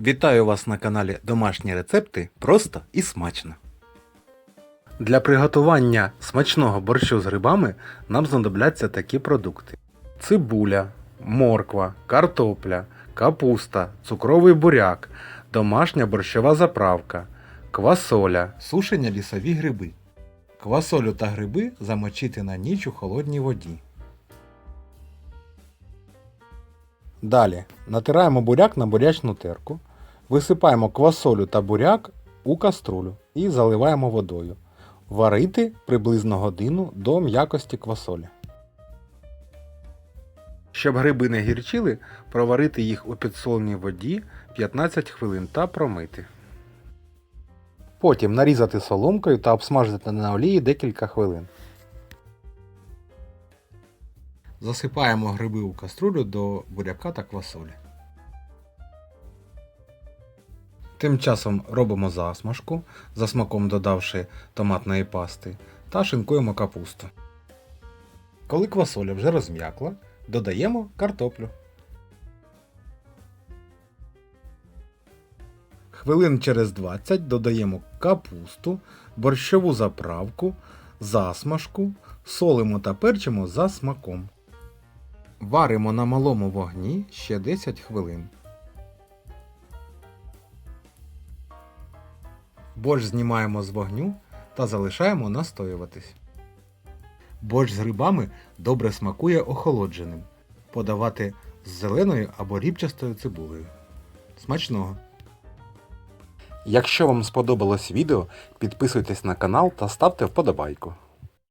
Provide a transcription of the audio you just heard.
Вітаю вас на каналі Домашні рецепти просто і смачно. Для приготування смачного борщу з грибами нам знадобляться такі продукти: цибуля, морква, картопля, капуста, цукровий буряк, домашня борщова заправка, квасоля, сушені лісові гриби. Квасолю та гриби замочити на ніч у холодній воді. Далі натираємо буряк на бурячну терку, висипаємо квасолю та буряк у каструлю і заливаємо водою. Варити приблизно годину до м'якості квасолі. Щоб гриби не гірчили, проварити їх у підсоленій воді 15 хвилин та промити. Потім нарізати соломкою та обсмажити на олії декілька хвилин. Засипаємо гриби у каструлю до буряка та квасолі. Тим часом робимо засмажку, за смаком додавши томатної пасти, та шинкуємо капусту. Коли квасоля вже розм'якла, додаємо картоплю. Хвилин через 20 додаємо капусту, борщову заправку, засмажку, солимо та перчимо за смаком. Варимо на малому вогні ще 10 хвилин. Борщ знімаємо з вогню та залишаємо настоюватись. Борщ з грибами добре смакує охолодженим. Подавати з зеленою або рібчастою цибулею. Смачного! Якщо вам сподобалось відео, підписуйтесь на канал та ставте вподобайку.